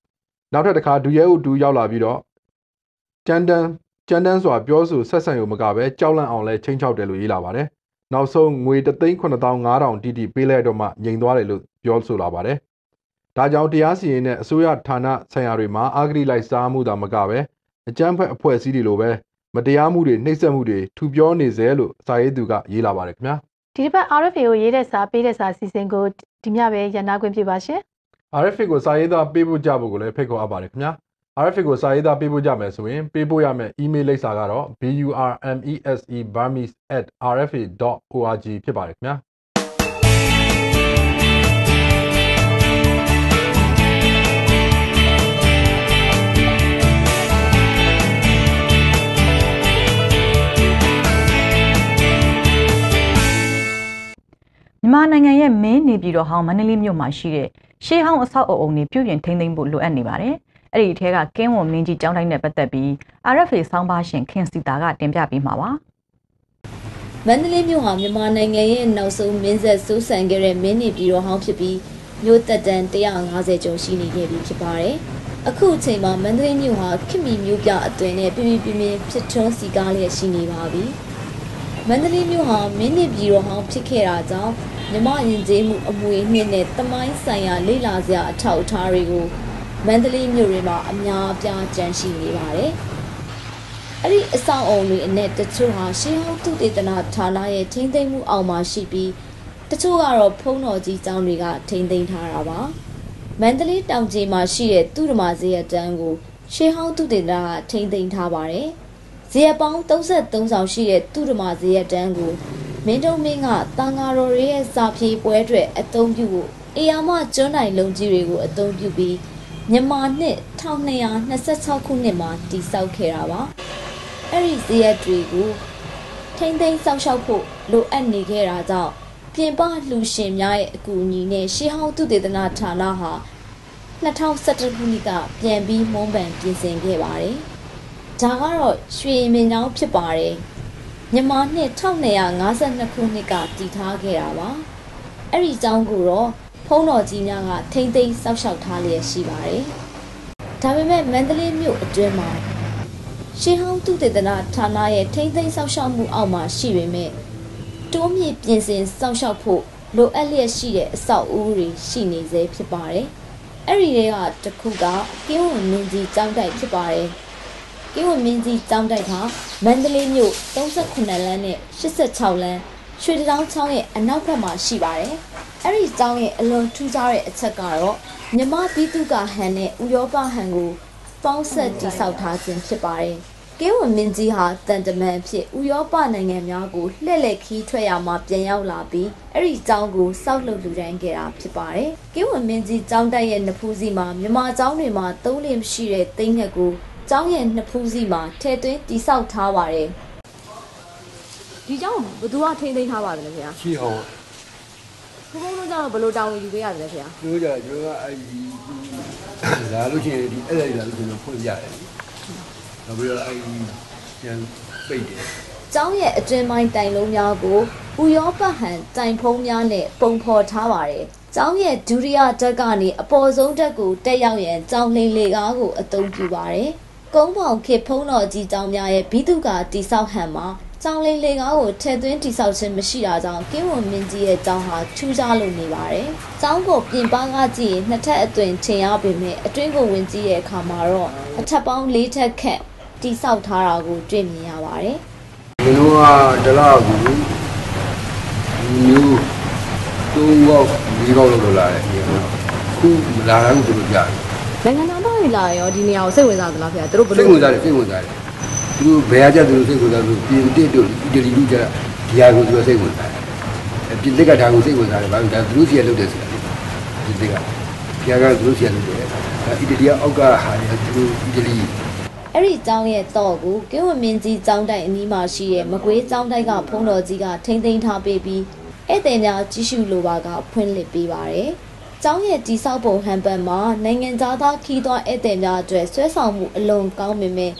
။နောက်ထပ်တစ်ခါဒူရဲဦးတူရောက်လာပြီးတော့ကျန်းတန်းကျန်းတန်းစွာပြောဆိုဆက်ဆံရုံမကပဲကြောက်လန့်အောင်လဲချင်းချောက်တယ်လို့ရေးလာပါတယ်။ နောက်ဆုံးငွေ3,9500တိတိပေးလိုက်တော့မှငြိမ်သွားတယ်လို့ပြောဆိုလာပါတယ်။ဒါကြောင့်တရားစီရင်တဲ့အစိုးရဌာနဆိုင်ရာတွေမှာအာဂရိလိုက်စားမှုသာမကပဲအကြမ်းဖက်အဖွဲ့အစည်းတွေလိုပဲမတရားမှုတွေနှိပ်စက်မှုတွေထူပြောနေစေလို့စာရေးသူကရေးလာပါတယ်ခင်ဗျာ
ဒီတစ်ပတ် RFA ကိုရေးတဲ့စာပေးတဲ့စာအစီအစဉ်ကိုဒီညပဲရန်နာခွင့်ပြုပါရှင်
RFA ကိုစာရေးသားပေးဖို့ကြဖို့ကိုလည်းဖိတ်ခေါ်အပ်ပါတယ်ခင်ဗျာ RFA ကိုစာရေးသားပေးဖို့ကြမယ်ဆိုရင်ပေးဖို့ရမယ့် email လိပ်စာကတော့ burmese@rfa.org ဖြစ်ပါတယ်ခင်ဗျာ
မြန်မာနိုင်ငံရဲ့မင်းနေပြည်တော်ဟောင်းမန္တလေးမြို့မှာရှိတဲ့ရှေးဟောင်းအဆောက်အအုံတွေပြုပြင်ထိန်းသိမ်းဖို့လိုအပ်နေပါတယ်။ အဲ့ဒီအထက်ကကင်းဝွန်မင်းကြီးကျောင်းတိုင်းနဲ့ပတ်သက်ပြီး RFA ဆောင်းပါရှင်ခင်စီတာကတင်ပြပေးမှာပါ။
မန္တလေးမြို့ဟာမြန်မာနိုင်ငံရဲ့နောက်ဆုံးမင်းဆက်စိုးစံခဲ့တဲ့မင်းနေပြည်တော်ဟောင်းဖြစ်ပြီးမြို့သက်တမ်း150ကျော်ရှိနေခဲ့ပြီဖြစ်ပါတယ်။အခုအချိန်မှာမန္တလေးမြို့ဟာခင်မီမြို့ပြအသွင်နဲ့ပြပြပြပြဖြစ်ထွန်းစီကားလျက်ရှိနေပါပြီ။မန္တလေးမြို့ဟာမင်းနေပြည်တော်ဟောင်းဖြစ်ခဲ့တာကြောင့်မြမယဉ်ကျေးမှုအမွေအနှစ်နဲ့တမိုင်းဆိုင်ရာလေ့လာစရာအထောက်အထားတွေကို မန္တလေးမြို့တွေမှာအများအပြားကျန်ရှိနေပါတယ်။အဲ့ဒီအဆောင်အုံတွေအနက်တချို့ဟာရှေးဟောင်းသုတေသနဌာနရဲ့ထိမ့်သိမ်းမှုအောက်မှာရှိပြီးတချို့ကတော့ဖုံးတော်ကြီးကျောင်းတွေကထိမ့်သိမ်းထားတာပါ။မန္တလေးတောင်ကြီးမှာရှိတဲ့သူရမဇေယတန်းကိုရှေးဟောင်းသုတေသနကထိမ့်သိမ်းထားပါတယ်။ဇေယပေါင်း33ဆောင်ရှိတဲ့သူရမဇေယတန်းကိုမင်းတုံးမင်းကတန်ဃာတော်ရဲ့စာဖြေပွဲအတွက်အသုံးပြုဖို့အေယာမကျွန်းနိုင်လုံကြီးတွေကိုအသုံးပြုပြီး မြန်မာနှစ်1226ခုနှစ်မှာတည်ဆောက်ခဲ့တာပါအဲ့ဒီဇေယျတွေကိုထိမ့်သိမ်းစောင့်ရှောက်ဖို့လိုအပ်နေခဲ့တာကြောင့်ပြင်ပလှူရှင်များရဲ့အကူအညီနဲ့ရှေးဟောင်းသူတေသနာဌာနဟာ2011ခုနှစ်ကပြန်ပြီးမွန်းပန်ပြင်ဆင်ခဲ့ပါတယ်။ဒါကတော့ရွှေမင်းကြောင်းဖြစ်ပါတယ်။မြန်မာနှစ်1252ခုနှစ်ကတည်ထားခဲ့တာပါ။အဲ့ဒီအကြောင်းကိုတော့ ဖုံးတော်ကြီးများကထိမ့်သိမ်းစောက်ရှောက်ထားလျက်ရှိပါတယ်။ဒါပေမဲ့မန္တလေးမြို့အတွင်းမှာရှေးဟောင်းသူတေသနာဌာနရဲ့ထိမ့်သိမ်းစောက်ရှောက်မှုအောက်မှာရှိပေမဲ့တိုးမြင့်ပြင်ဆင်စောင့်ရှောက်ဖို့လိုအပ်လျက်ရှိတဲ့အဆောက်အဦတွေရှိနေသေးဖြစ်ပါတယ်။အဲ့ဒီတွေကတခုကကင်းဝင်မင်းကြီးကျောင်းတိုက်ဖြစ်ပါတယ်။ကင်းဝင်မင်းကြီးကျောင်းတိုက်ကမန္တလေးမြို့38လမ်းနဲ့86လမ်း ရွှေတောင်ချောင်းရဲ့အနောက်ဘက်မှာရှိပါတယ်။အဲ့ဒီကျောင်းရဲ့အလွန်ထူးခြားတဲ့အချက်ကတော့မြမပြည်သူကဟန်နဲ့ဥရောပဟန်ကိုပေါင်းဆက်တည်ဆောက်ထားခြင်းဖြစ်ပါတယ်။ကင်းဝင်မင်းကြီးဟာတန်တမန်ဖြစ်ဥရောပနိုင်ငံများကိုလှည့်လည်ခီးထွက်ရမှာပြန်ရောက်လာပြီးအဲ့ဒီကျောင်းကိုစောက်လုပ်လူတန်းခဲ့တာဖြစ်ပါတယ်။ကင်းဝင်မင်းကြီးကျောင်းတိုက်ရဲ့နဖူးစီမှာမြမကျောင်းတွေမှာသုံးလမရှိတဲ့သိန်းငှက်ကိုကျောင်းရဲ့နဖူးစီမှာထည့်သွင်းတိဆောက်ထားပါတယ်။ ဒီကျောင်းဘယ်သူကထိန်းသိမ်းထားပါသလဲခင်ဗျာ
ရှိအောင်
ဘုံဘုံတို့ကျတော့ဘယ်လိုတောင်းယူပေးရသလဲခင်ဗျာ
တို့ကြကျွန်တော်ကအဲဒီလာလို့ရှိရင်ဒီအဲ့ဒါလာလို့ကျွန်တော်ဖွင့်ပြရတယ်နောက်ပြီးတော့အဲဒီပြန်ပိတ်တယ်
ကျောင်းရဲ့အတွင်ပိုင်းတိုင်လုံးများကိုဥရောပဟန်တိုင်ဖုံးများနဲ့ပုံဖော်ထားပါတယ်။ကျောင်းရဲ့ဒုတိယတက်ကနေအပေါ်ဆုံးတက်ကိုတက်ရောက်ရန်ကျောင်းလင်းလေကားကိုအသုံးပြုပါတယ်။ကုန်းပေါင်ခေဖုံးတော်ကြီးကျောင်းများရဲ့ဘိတုကာတိဆောက်ဟန်မှာ ကျောင်းလင်းလေကားကိုထည့်သွင်းတိဆောက်ခြင်းမရှိတာကြောင့်ကင်းဝန်မင်းကြီးရဲ့ကျောင်းဟာထူးခြားလို့နေပါတယ်။ကျောင်းကိုပြင်ပကကြည့်ရင်နှစ်ထပ်အတွင်ထင်ရပေမဲ့အတွင်းကိုဝင်ကြည့်ရဲ့အခါမှာတော့အထပ်ပေါင်း၄ထပ်ခန့်တိဆောက်ထားတာကိုတွေ့မြင်ရပါတယ်။
ဒီလိုကတလားကူမျိုးသုံးပေါက်၄ပေါက်လောက်လာတယ်ခုလာတာကိုသူတို့ကြား
တယ်နိုင်ငံတော်တော်လာရောဒီနေရာကိုစိတ်ဝင်စားသလားခင်ဗျာသူတို့ဘယ်
လိုစိတ်ဝင်စားတယ်စိတ်ဝင်စားတယ် သူတို့ဘယ်အကြသူတို့စိတ်ဝင်စားလို့ပြင်တစ်တို့အီတလီတို့ကြဒီဟာကိုသူတို့စိတ်ဝင်စားတယ်ပြင်တစ်ကဒါကိုစိတ်ဝင်စားတယ်ဘာလို့ဒါသူတို့စီရလုပ်တယ်ဆိုတာဒီတစ်ကဒီဟာကသူတို့စီရလုပ်တယ်အီတလီကအောက်ကဟာတယ်သူတို့အီတလီ
အဲ့ဒီကျောင်းရဲ့တော့ကိုကင်းဝမင်းကြီးကျောင်းတိုက်အနီးမှာရှိတဲ့မကွေးကျောင်းတိုက်ကဖုံးတော်ကြီးကထိမ့်သိမ်းထားပေးပြီးဧည့်သည်များကြီးစုလိုပါကဖွင့်လှစ်ပေးပါတယ်။ကျောင်းရဲ့တိဆောက်ပုံဟန်ပတ်မှာနိုင်ငံသားသားခီးသွွားဧည့်သည်များအတွက်ဆွဲဆောင်မှုအလွန်ကောင်းပေမဲ့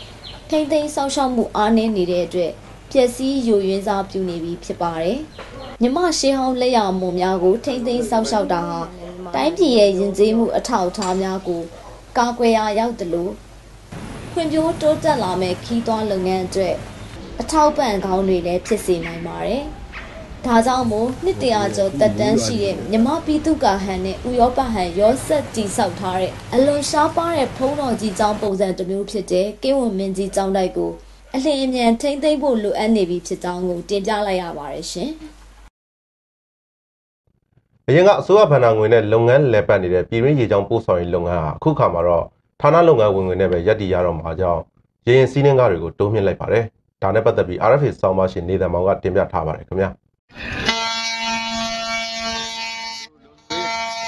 ထိမ့်သိမ်းဆောက်ရှောက်မှုအားနည်းနေတဲ့အတွက်ပျက်စီးယိုယွင်းစားပြုနေပြီဖြစ်ပါတယ်။မြမရှေးဟောင်းလက်ရမှုများကိုထိမ့်သိမ်းဆောက်ရှောက်တာဟာတိုင်းပြည်ရဲ့ယဉ်ကျေးမှုအထောက်အထားများကိုကာကွယ်ရာရောက်တယ်လို့ဖွံ့ဖြိုးတိုးတက်လာမဲ့ခီးသွွားလုပ်ငန်းအတွက်အထောက်ပံ့ကောင်းတွေလည်းဖြစ်စေနိုင်ပါတယ်။ ဒါကြောင့်မို့နှစ်တရာကျော်တက်တန်းရှိတဲ့မြမပြည်သူကဟန်နဲ့ဥရောပဟန်ရောဆက်တည်ဆောက်ထားတဲ့အလွန်ရှားပါတဲ့ဖုံးတော်ကြီးကျောင်းပုံစံတစ်မျိုးဖြစ်တဲ့ကင်းဝင်မင်းကြီးကျောင်းတိုက်ကိုအလင်းအမြန်ထိမ့်သိမ့်ဖို့လိုအပ်နေပြီဖြစ်ကြောင်းကိုတင်ပြလိုက်ရပါတယ်ရှင်။
အရင်ကအစိုးရဗဏ္ဍာငွေနဲ့လုပ်ငန်းလည်ပတ်နေတဲ့ပြည်တွင်းရေကြောင်းပို့ဆောင်ရေးလုပ်ငန်းဟာအခုခါမှာတော့ဌာနလုပ်ငန်းဝင်ငွေနဲ့ပဲရပ်တည်ရတော့မှာကြောင့်ရရင်စီးနှင်းကားတွေကိုတိုးမြှင့်လိုက်ပါတယ်။ဒါနဲ့ပတ်သက်ပြီး RFA စောင်းပါရှင်နေသံမောင်ကတင်ပြထားပါတယ်ခင်ဗျာ။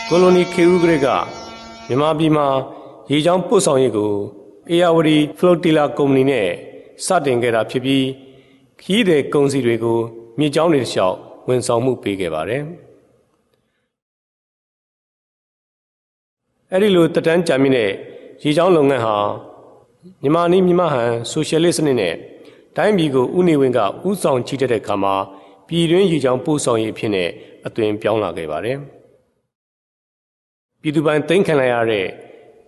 ကိုလိုနီခေဦးကရကမြန်မာပြည်မှာရေချောင်းပို့ဆောင်ရေးကိုအေယာဝတီဖလိုတီလာကုမ္ပဏီနဲ့စတင်ခဲ့တာဖြစ်ပြီးခီးတဲ့ကုန်စည်တွေကိုမြေချောင်းတွေတစ်လျှောက်ဝန်ဆောင်မှုပေးခဲ့ပါတယ်။အဲ့ဒီလိုတတန်းကြံမြင့်တဲ့ရေချောင်းလုပ်ငန်းဟာမြန်မာနီးမြန်မာဟန်ဆိုရှယ်လစ်စနစ်နဲ့တိုင်းပြည်ကိုဥနေဝင်ကဥဆောင်ချီတက်တဲ့ခါမှာ ပြည်တွင်းရေချောင်းပို့ဆောင်ရေးအဖြစ်နဲ့အသွင်ပြောင်းလာခဲ့ပါတယ်။ပြည်သူပိုင်သိမ်းခံလိုက်ရတဲ့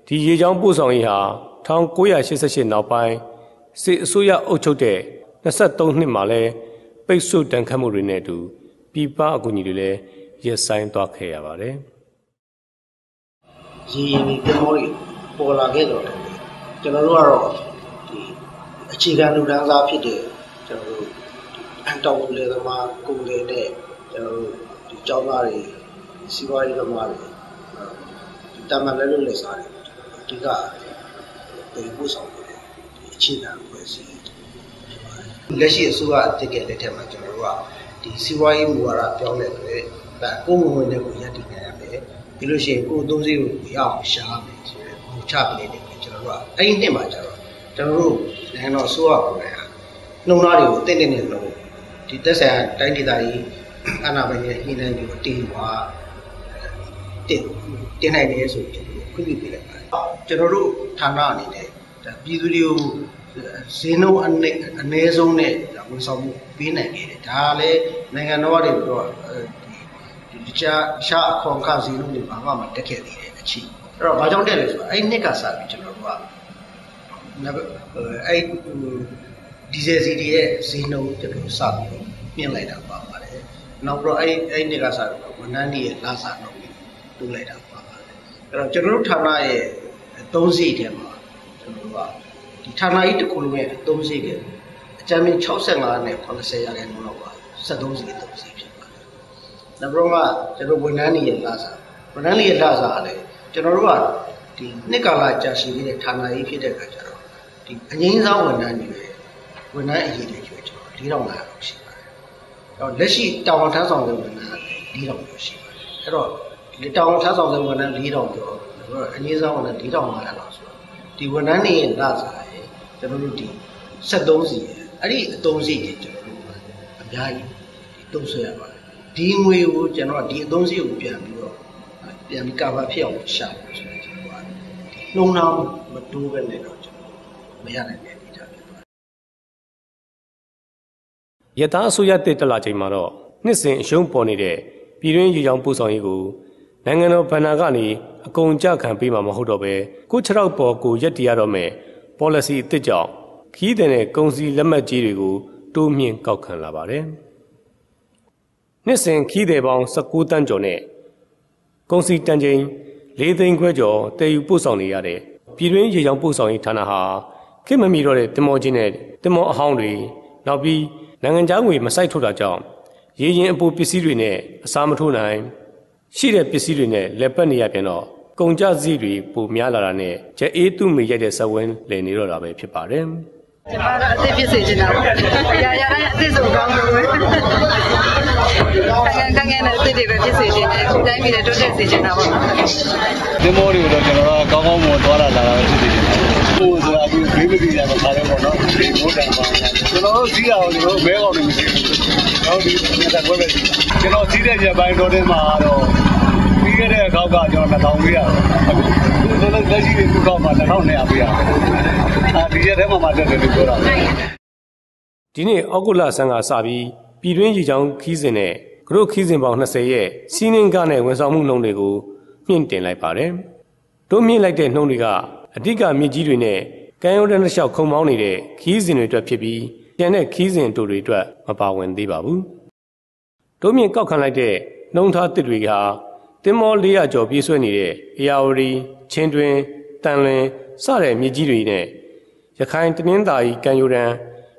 ဒီရေချောင်းပို့ဆောင်ရေးဟာ1988နောက်ပိုင်းစစ်အစိုးရအုပ်ချုပ်တဲ့23နှစ်မှာလဲပိတ်ဆို့တန်ခတ်မှုတွေနဲ့အတူပြည်ပအကူအညီတွေလည်းရပ်ဆိုင်းသွားခဲ့ရပါတယ်။
ရေရင်ပြမောတွေပေါ်လာခဲ့တော့တယ်ကျွန်တော်တို့ကတော့ဒီအခြေခံလူတန်းစားဖြစ်တဲ့ကျွန်တော်တို့အန် တောင်လေသမားကုလေတဲ့ကျွန်တော်တို့ဒီကျောင်းသားတွေစီးပွားရေးသမားတွေဒီတမန်လည်းလုပ်လက်စားတယ်အဓိကဒီပို့ဆောင်တယ်အခြေခံဖွဲ့စည်းလက်ရှိအစိုးရအတက်ကလက်ထက်မှာကျွန်တော်တို့ကဒီစီးပွားရေးမူဝါဒပြောင်းလဲတယ်ဒါကိုယ်ဝင်တဲ့ကိုရည်တည်နေရမယ်ပြီးလို့ရှိရင်ကိုယ်အသုံးစရိတ်ကိုရအောင်ရှာမယ်ဆိုရယ်ဟိုချပလေးတွေကျွန်တော်တို့ကအဲ့ဒီနှစ်မှာကျတော့ကျွန်တော်တို့နိုင်ငံတော်အစိုးရကိုလည်းနှုံသားတွေကိုတင့်တင့်နဲ့လုံး ဒီသက်ဆိုင်ရာတိုင်းဒေသကြီးအာဏာပိုင်တွေညှိနှိုင်းပြီးတော့တင်ပါတင်တင်နိုင်တယ်ဆိုကျွန်တော်ခွင့်ပြုပေးလိုက်ပါတယ်ကျွန်တော်တို့ဌာနအနေနဲ့ပြည်သူတွေကိုဈေးနှုန်းအနည်းအနည်းဆုံးနဲ့ဝန်ဆောင်မှုပေးနိုင်ခဲ့တယ်ဒါကလည်းနိုင်ငံတော်ကနေပြီးတော့ဒီတခြားတခြားအခွန်အခဈေးနှုန်းတွေဘာမှမတက်ခဲ့သေးတဲ့အချိန်အဲ့တော့ဘာကြောင့်တက်လဲဆိုတော့အဲ့နှစ်ကစပြီးကျွန်တော်တို့ကအဲ့ ဒီဇယ်စီဒီရဲ့ဈေးနှုန်းကျွန်တော်စပြီးတော့မြင့်လိုက်တာပါပါတယ်နောက်တော့အဲ့အဲ့နှစ်ကစပြီးတော့ဝန်ထမ်းတွေရဲ့လာစာနှုန်းတွေတိုးလိုက်တာပါပါတယ်အဲ့တော့ကျွန်တော်တို့ဌာနရဲ့သုံးစီထဲမှာကျွန်တော်တို့ကဒီဌာနကြီးတစ်ခုလုံးရဲ့သုံးစီကအကြမ်းမြင့်65နဲ့80ရာခိုင်နှုန်းလောက်ပါ73စီသုံးစီဖြစ်ပါတယ်နောက်တော့ကကျွန်တော်ဝန်ထမ်းတွေရဲ့လာစာဝန်ထမ်းတွေရဲ့လာစာကလည်းကျွန်တော်တို့ကဒီနှစ်ကာလကြာရှည်နေတဲ့ဌာနကြီးဖြစ်တဲ့အခါကျတော့ဒီအငိမ့်စားဝန်ထမ်းတွေ ဝန်ထမ်းအရေးတွေကျွေးကျွန်တော်၄000လောက်ရှိပါတယ်။တော့လက်ရှိတာဝန်ထမ်းဆောင်တဲ့ဝန်ထမ်း၄000ကျော်ရှိပါတယ်။အဲ့တော့ဒီတာဝန်ထမ်းဆောင်တဲ့ဝန်ထမ်း၄000ကျော်အငိမ့်စားဝန်ထမ်း၄000လောက်ဆိုတော့ဒီဝန်ထမ်းတွေရဲ့လာစာရဲ့ကျွန်တော်တို့ဒီ73စီအဲ့ဒီအသုံးစီတွေကျွန်တော်တို့အများကြီးတုံးဆွဲရပါတယ်။ဒီငွေကိုကျွန်တော်ဒီအသုံးစီကိုပြန်ပြီးတော့ပြန်ပြီးကာဗာဖြစ်အောင်ရှာလို့ဆိုရင်ကျွန်တော်ကနှုံနှောင်းမတိုးပဲနဲ့တော့ကျွန်တော်မရနိုင်တဲ့
ရတာအစိုးရတက်တက်လာချိန်မှာတော့နှစ်စဉ်အရှုံးပေါ်နေတဲ့ပြည်တွင်းရေချောင်းပို့ဆောင်ရေးကိုနိုင်ငံတော်ဗဏ္ဍာကနေအကုန်ကြခံပေးမှာမဟုတ်တော့ပဲကို6ရောက်ပေါ်ကိုရက်တည်ရတော့မယ် policy အသစ်ကြောင့်ခီးတဲ့နဲ့ကုန်စည်လက်မှတ်ကြီးတွေကိုတိုးမြင့်ကောက်ခံလာပါတယ်။နှစ်စဉ်ခီးတဲ့ပေါင်း19တန်းကျော်နဲ့ကုန်စည်တန်ချိန်၄သိန်းခွဲကျော်တည်ယူပို့ဆောင်နေရတဲ့ပြည်တွင်းရေချောင်းပို့ဆောင်ရေးဌာနဟာခေတ်မမီတော့တဲ့တင်မောချင်းနဲ့တင်မောအဟောင်းတွေနောက်ပြီး နိုင်ငံခြားငွေမစိုက်ထုတ်တာကြောင့်ရေရင်အပူပစ္စည်းတွေနဲ့အစားမထိုးနိုင်ရှိတဲ့ပစ္စည်းတွေနဲ့လက်ပတ်နေရပြန်တော့ကုန်ကြစည်တွေပိုများလာတာနဲ့ကျအေးသူ့မိရိုက်တဲ့ဇဝင်းလည်နေတော့တာပဲဖြစ်ပါတယ်
ကျမကအစ်စ်ဖြစ်စေချင်တာပေါ့။ရာရာတိုင်းအစ်စ်ဆိုကောင်းလို့ပဲ။ကငယ်ကငယ်နဲ့အစ်စ်တွေပဲဖြစ်စေချင်တယ်။တိုင်းပြည်နဲ့တိုးတက်စေချင်တာပေါ့နော်။
ဒီမော်တွေကိုတော့ကျွန်တော်ကကောင်းကောင်းမွန်သွားလာလာတာဖြစ်စေချင်တယ်။ ဟိုဆိုတာဒီဘေးမပြီးကြတော့ခါတယ်ပေါ့နော်။ဒီမိုးတန်ပါကျွန်တော်တို့စီးတာကိုကျွန်တော်တို့မဲကောင်းနေမရှိဘူး။ကျွန်တော်ဒီတက်ခွဲပဲစီး။ကျွန်တော်စီးတဲ့ရက်ပိုင်းတော်တဲ့မှာတော့ပြီးခဲ့တဲ့ခေါက်ကကျွန်တော်2000ပေးရတယ်။အခုအခုလက်လက်ရှိဒီခေါက်မှာ2200ပေးရတယ်။အာဒီရက်ထဲမှာမှတက်တယ်လို့ပြောတာ။
ဒီနေ့အောက်ဂုလဆန်းကစပြီးပြည်တွင်းရေချောင်းခီးစဉ်နဲ့ဂရုခီးစဉ်ပေါင်း20ရဲ့စီးနှင်းကနဲ့ဝန်ဆောင်မှုနှုန်းတွေကိုမြင့်တင်လိုက်ပါတယ်။တိုးမြင့်လိုက်တဲ့နှုန်းတွေက အဓိကမြစ်ကြီးတွေနဲ့ကမ်းရိုးတန်းတစ်လျှောက်ခုံမောင်းနေတဲ့ခီးစဉ်တွေအတွက်ဖြစ်ပြီးကျန်တဲ့ခီးစဉ်တို့တွေအတွက်မပါဝင်သေးပါဘူး။တို့မြင့်ကောက်ခံလိုက်တဲ့နှုံထားတစ်တွေဟာတင်မော400ကျော်ပြည့်စွဲနေတဲ့အေယာဝတီချင်းတွင်တန်လွင်စတဲ့မြစ်ကြီးတွေနဲ့ရခိုင်တနင်္သာရီကံယူရန်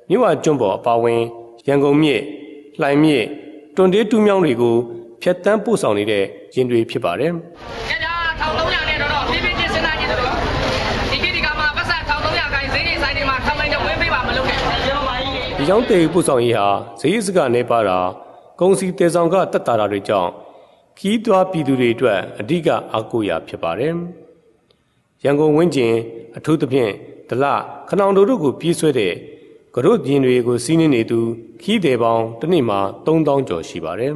မြဝကျွန်းပေါ်အပါဝင်ရန်ကုန်မြစ်လှိုင်မြစ်တွန်တေးတူးမြောင်းတွေကိုဖျက်တမ်းပို့ဆောင်နေတဲ့ရင်တွေဖြစ်ပါတယ်။
ကျန်တာ1300
ဒီကြောင့်တေပို့ဆောင်ရေးဟာဈေးစကနေပါတာကုန်စည်တေဆောင်ကတက်တာတွေကြောင့်ခီးသွွားပြည်သူတွေအတွက်အဓိကအကူအရာဖြစ်ပါတယ်။ရန်ကုန်ဝင်းကျင်အထူးသဖြင့်ဒလခနောင်တို့တို့ကိုပြေးဆွဲတဲ့ကရုတ်ရင်တွေကိုစီးနှင်းနေသူခီးတယ်ပေါင်းတစ်နေ့မှာ3000ကျော်ရှိပါတယ်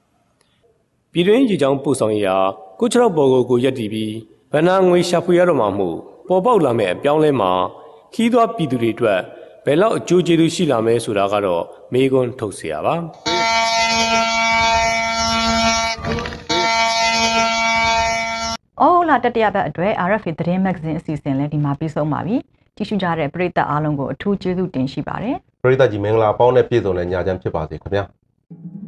။ပြည်တွင်းရေချောင်းပို့ဆောင်ရာကုချရောက်ဘော်ကိုကိုရက်တီပြီးဗဏ္ဍာငွေရှာဖွေရတော့မှမှုပေါ်ပေါက်လာမဲ့အပြောင်းလဲမှာခီးသွွားပြည်သူတွေအတွက် ဘယ်လောက်အကျိုးကျေးဇူးရှိလာမဲဆိုတာကတော့မေးခွန်းထုတ်เสียပါ။
အော်လာတတရဘက်အတွက် RFA သတင်းမဂ္ဂဇင်းအစီအစဉ်လည်းဒီမှာပြီးဆုံးပါပြီ။ကြည့်ရှုကြတဲ့ပရိသတ်အားလုံးကိုအထူးကျေးဇူးတင်ရှိပါတယ်။
ပရိသတ်ကြီးမင်္ဂလာပေါင်းနဲ့ပြည့်စုံတဲ့ညချမ်းဖြစ်ပါစေခင်ဗျာ။